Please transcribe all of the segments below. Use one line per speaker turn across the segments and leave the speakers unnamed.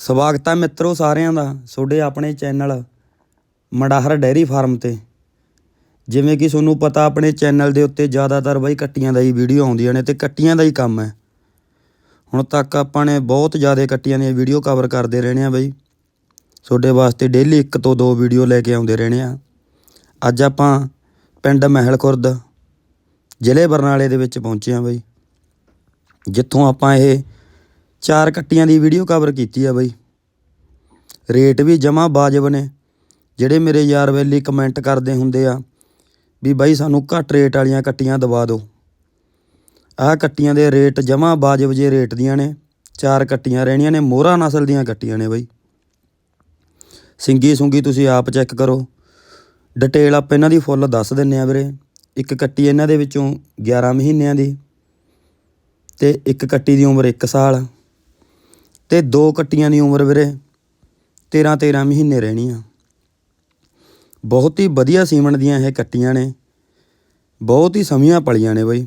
ਸਵਾਗਤ ਹੈ ਮਿੱਤਰੋ ਸਾਰਿਆਂ ਦਾ ਤੁਹਾਡੇ ਆਪਣੇ ਚੈਨਲ ਮੜਾਹਰ ਡੈਰੀ ਫਾਰਮ ਤੇ। ਜਿਵੇਂ ਕਿ ਤੁਹਾਨੂੰ ਪਤਾ ਆਪਣੇ ਚੈਨਲ ਦੇ ਉੱਤੇ ਜ਼ਿਆਦਾਤਰ ਬਾਈ ਕੱਟੀਆਂ ਦਾ ਹੀ ਵੀਡੀਓ ਆਉਂਦੀਆਂ ਨੇ ਤੇ ਕੱਟੀਆਂ ਦਾ ਹੀ ਕੰਮ ਹੈ। ਹੁਣ ਤੱਕ ਆਪਾਂ ਨੇ ਬਹੁਤ ਜ਼ਿਆਦਾ ਕੱਟੀਆਂ ਦੀਆਂ ਵੀਡੀਓ ਕਵਰ ਕਰਦੇ ਰਹਿਣੇ ਆ ਬਾਈ। ਤੁਹਾਡੇ ਵਾਸਤੇ ਡੇਲੀ ਇੱਕ ਤੋਂ ਦੋ ਵੀਡੀਓ ਲੈ ਕੇ ਆਉਂਦੇ ਰਹਿਣੇ ਆ। ਅੱਜ ਆਪਾਂ ਪਿੰਡ ਮਹਿਲ ਖੁਰਦ ਜ਼ਿਲ੍ਹੇ ਬਰਨਾਲੇ ਦੇ ਵਿੱਚ ਪਹੁੰਚੇ ਆ ਬਾਈ। ਜਿੱਥੋਂ ਆਪਾਂ ਇਹ ਚਾਰ ਕੱਟੀਆਂ ਦੀ ਵੀਡੀਓ ਕਵਰ ਕੀਤੀ ਆ ਬਾਈ। ਰੇਟ ਵੀ ਜਮਾ ਬਾਜਬ ਨੇ। ਜਿਹੜੇ ਮੇਰੇ ਯਾਰ ਵੈਲੀ ਕਮੈਂਟ ਕਰਦੇ ਹੁੰਦੇ ਆ ਵੀ ਬਾਈ ਸਾਨੂੰ ਘੱਟ ਰੇਟ ਵਾਲੀਆਂ ਕੱਟੀਆਂ ਦਵਾ ਦਿਓ। ਆਹ ਕੱਟੀਆਂ ਦੇ ਰੇਟ ਜਮਾ ਬਾਜਬ ਜੇ ਰੇਟ ਦੀਆਂ ਨੇ। ਚਾਰ ਕੱਟੀਆਂ ਰਹਿਣੀਆਂ ਨੇ, ਮੋਹਰਾ ਨਸਲ ਦੀਆਂ ਕੱਟੀਆਂ ਨੇ ਬਾਈ। ਸਿੰਗੀ ਸੁੰਗੀ ਤੁਸੀਂ ਆਪ ਚੈੱਕ ਕਰੋ। ਡਿਟੇਲ ਆਪਾਂ ਇਹਨਾਂ ਦੀ ਫੁੱਲ ਦੱਸ ਦਿੰਨੇ ਆ ਵੀਰੇ। ਇੱਕ ਕੱਟੀ ਇਹਨਾਂ ਦੇ ਵਿੱਚੋਂ 11 ਮਹੀਨਿਆਂ ਦੀ ਤੇ ਇੱਕ ਕੱਟੀ ਦੀ ਉਮਰ 1 ਸਾਲ। ਤੇ ਦੋ ਕੱਟੀਆਂ ਦੀ ਉਮਰ ਵੀਰੇ 13 13 ਮਹੀਨੇ ਰਹਿਣੀ ਆ ਬਹੁਤ ਹੀ ਵਧੀਆ ਸੀਮਣ ਦੀਆਂ ਇਹ ਕੱਟੀਆਂ ਨੇ। ਬਹੁਤ ਹੀ ਸਮੀਆਂ ਪਲੀਆਂ ਨੇ ਬਈ।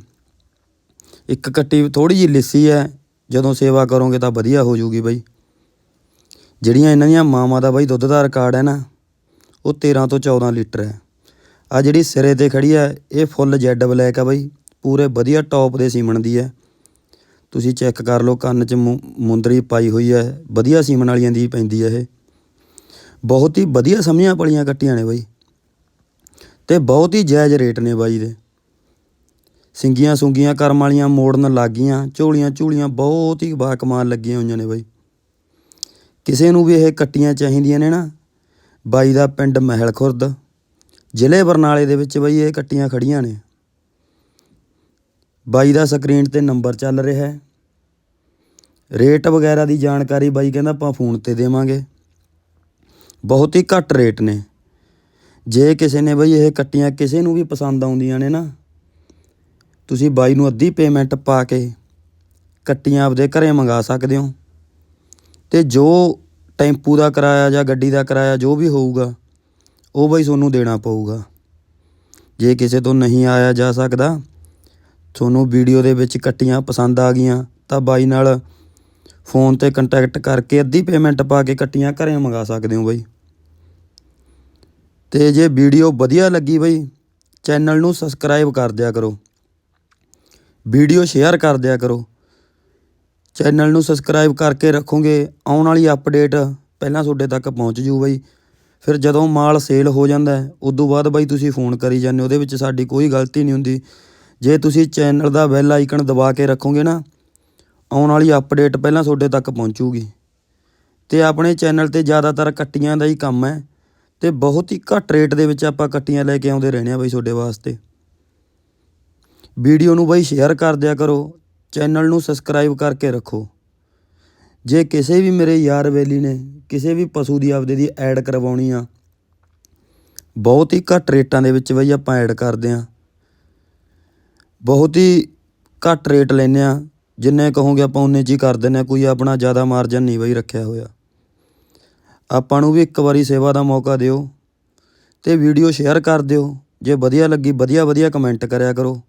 ਇੱਕ ਕੱਟੀ ਥੋੜੀ ਜਿਹੀ ਲਿੱਸੀ ਹੈ, ਜਦੋਂ ਸੇਵਾ ਕਰੋਗੇ ਤਾਂ ਵਧੀਆ ਹੋ ਜੂਗੀ ਬਈ। ਜਿਹੜੀਆਂ ਇਹਨਾਂ ਦੀਆਂ ਮਾਵਾਂ ਦਾ ਬਈ ਦੁੱਧ ਦਾ ਰਿਕਾਰਡ ਹੈ ਨਾ, ਉਹ 13 ਤੋਂ 14 ਲੀਟਰ ਹੈ। ਆ ਜਿਹੜੀ ਸਿਰੇ ਤੇ ਖੜੀ ਹੈ, ਇਹ ਫੁੱਲ ਜੈਡ ਬਲੈਕ ਆ ਬਈ। ਪੂਰੇ ਵਧੀਆ ਟੌਪ ਦੇ ਸੀਮਣ ਦੀ ਹੈ। ਤੁਸੀਂ ਚੈੱਕ ਕਰ ਲਓ, ਕੰਨ 'ਚ ਮੁ- ਮੁੰਦਰੀ ਪਾਈ ਹੋਈ ਹੈ ਵਧੀਆ ਸੀਮਨ ਵਾਲੀਆਂ ਦੀ ਪੈਂਦੀ ਹੈ ਇਹ। ਬਹੁਤ ਹੀ ਵਧੀਆ ਸਮਝੀਆਂ ਪਲੀਆਂ ਕੱਟੀਆਂ ਨੇ ਬਾਈ। ਤੇ ਬਹੁਤ ਹੀ ਜਾਇਜ਼ ਰੇਟ ਨੇ ਬਾਈ ਦੇ। ਸਿੰਗੀਆਂ ਸੁੰਗੀਆਂ ਕਰਮ ਵਾਲੀਆਂ ਮੋੜਨ ਲੱਗ ਗਈਆਂ ਝੋਲੀਆਂ ਝੂਲੀਆਂ ਬਹੁਤ ਹੀ ਬਾਕਮਾਲ ਲੱਗੀਆਂ ਹੋਈਆਂ ਨੇ ਬਾਈ। ਕਿਸੇ ਨੂੰ ਵੀ ਇਹ ਕੱਟੀਆਂ ਚਾਹੀਦੀਆਂ ਨੇ ਨਾ, ਬਾਈ ਦਾ ਪਿੰਡ ਮਹਿਲ ਖੁਰਦ, ਜ਼ਿਲ੍ਹੇ ਬਰਨਾਲੇ ਦੇ ਵਿੱਚ ਬਈ ਇਹ ਕੱਟੀਆਂ ਖੜੀਆਂ ਨੇ। ਬਾਈ ਦਾ ਸਕਰੀਨ ਤੇ ਨੰਬਰ ਚੱਲ ਰਿਹਾ ਹੈ। ਰੇਟ ਵਗੈਰਾ ਦੀ ਜਾਣਕਾਰੀ ਬਾਈ ਕਹਿੰਦਾ ਆਪਾਂ ਫੋਨ ਤੇ ਦੇਵਾਂਗੇ। ਬਹੁਤ ਹੀ ਘੱਟ ਰੇਟ ਨੇ। ਜੇ ਕਿਸੇ ਨੇ ਬਈ ਇਹ ਕੱਟੀਆਂ ਕਿਸੇ ਨੂੰ ਵੀ ਪਸੰਦ ਆਉਂਦੀਆਂ ਨੇ ਨਾ, ਤੁਸੀਂ ਬਾਈ ਨੂੰ ਅੱਧੀ ਪੇਮੈਂਟ ਪਾ ਕੇ ਕੱਟੀਆਂ ਆਪਦੇ ਘਰੇ ਮੰਗਾ ਸਕਦੇ ਹੋ। ਤੇ ਜੋ ਟੈਂਪੂ ਦਾ ਕਿਰਾਇਆ ਜਾਂ ਗੱਡੀ ਦਾ ਕਿਰਾਇਆ ਜੋ ਵੀ ਹੋਊਗਾ, ਉਹ ਬਈ ਤੁਹਾਨੂੰ ਦੇਣਾ ਪਊਗਾ। ਜੇ ਕਿਸੇ ਤੋਂ ਨਹੀਂ ਆਇਆ ਜਾ ਸਕਦਾ ਤੁਹਾਨੂੰ ਵੀਡੀਓ ਦੇ ਵਿੱਚ ਕੱਟੀਆਂ ਪਸੰਦ ਆ ਗਈਆਂ ਤਾਂ ਬਾਈ ਨਾਲ ਫੋਨ ਤੇ ਕੰਟੈਕਟ ਕਰਕੇ ਅੱਧੀ ਪੇਮੈਂਟ ਪਾ ਕੇ ਕੱਟੀਆਂ ਘਰੇ ਮੰਗਾ ਸਕਦੇ ਹੋ ਬਾਈ। ਤੇ ਜੇ ਵੀਡੀਓ ਵਧੀਆ ਲੱਗੀ ਬਾਈ ਚੈਨਲ ਨੂੰ ਸਬਸਕ੍ਰਾਈਬ ਕਰ ਦਿਆ ਕਰੋ। ਵੀਡੀਓ ਸ਼ੇਅਰ ਕਰ ਦਿਆ ਕਰੋ। ਚੈਨਲ ਨੂੰ ਸਬਸਕ੍ਰਾਈਬ ਕਰਕੇ ਰੱਖੋਗੇ ਆਉਣ ਵਾਲੀ ਅਪਡੇਟ ਪਹਿਲਾਂ ਤੁਹਾਡੇ ਤੱਕ ਪਹੁੰਚ ਜੂ ਬਾਈ। ਫਿਰ ਜਦੋਂ ਮਾਲ ਸੇਲ ਹੋ ਜਾਂਦਾ ਹੈ ਉਦੋਂ ਬਾਅਦ ਬਾਈ ਤੁਸੀਂ ਫੋਨ ਕਰੀ ਜਾਂਦੇ ਹੋ, ਉਹਦੇ ਵਿੱਚ ਸਾਡੀ ਕੋਈ ਗਲਤੀ ਨਹੀਂ ਹੁੰਦੀ। ਜੇ ਤੁਸੀਂ ਚੈਨਲ ਦਾ ਬੈਲ ਆਈਕਨ ਦਬਾ ਕੇ ਰੱਖੋਗੇ ਨਾ, ਆਉਣ ਵਾਲੀ ਅਪਡੇਟ ਪਹਿਲਾਂ ਤੁਹਾਡੇ ਤੱਕ ਪਹੁੰਚੂਗੀ। ਤੇ ਆਪਣੇ ਚੈਨਲ ਤੇ ਜ਼ਿਆਦਾਤਰ ਕੱਟੀਆਂ ਦਾ ਹੀ ਕੰਮ ਹੈ ਤੇ ਬਹੁਤ ਹੀ ਘੱਟ ਰੇਟ ਦੇ ਵਿੱਚ ਆਪਾਂ ਕੱਟੀਆਂ ਲੈ ਕੇ ਆਉਂਦੇ ਰਹਿੰਦੇ ਆ ਬਈ ਤੁਹਾਡੇ ਵਾਸਤੇ। ਵੀਡੀਓ ਨੂੰ ਬਾਈ ਸ਼ੇਅਰ ਕਰ ਦਿਆ ਕਰੋ, ਚੈਨਲ ਨੂੰ ਸਬਸਕ੍ਰਾਈਬ ਕਰਕੇ ਰੱਖੋ। ਜੇ ਕਿਸੇ ਵੀ ਮੇਰੇ ਯਾਰ ਬੇਲੀ ਨੇ, ਕਿਸੇ ਵੀ ਪਸ਼ੂ ਦੀ ਆਪਦੇ ਦੀ ਐਡ ਕਰਵਾਉਣੀ ਆ, ਬਹੁਤ ਹੀ ਘੱਟ ਰੇਟਾਂ ਦੇ ਵਿੱਚ ਬਈ ਆਪਾਂ ਐਡ ਕਰਦੇ ਆ ਬਹੁਤ ਹੀ ਘੱਟ ਰੇਟ ਲੈਂਦੇ ਹਾਂ। ਜਿੰਨੇ ਕਹੋਗੇ ਆਪਾਂ ਉਨੇ 'ਚ ਹੀ ਕਰ ਦਿੰਦੇ ਹਾਂ। ਕੋਈ ਆਪਣਾ ਜ਼ਿਆਦਾ ਮਾਰਜਨ ਨਹੀਂ ਬਈ ਰੱਖਿਆ ਹੋਇਆ। ਆਪਾਂ ਨੂੰ ਵੀ ਇੱਕ ਵਾਰੀ ਸੇਵਾ ਦਾ ਮੌਕਾ ਦਿਓ ਅਤੇ ਵੀਡੀਓ ਸ਼ੇਅਰ ਕਰ ਦਿਓ। ਜੇ ਵਧੀਆ ਲੱਗੀ ਵਧੀਆ ਵਧੀਆ ਕਮੈਂਟ ਕਰਿਆ ਕਰੋ।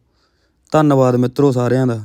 ਧੰਨਵਾਦ ਮਿੱਤਰੋ ਸਾਰਿਆਂ ਦਾ।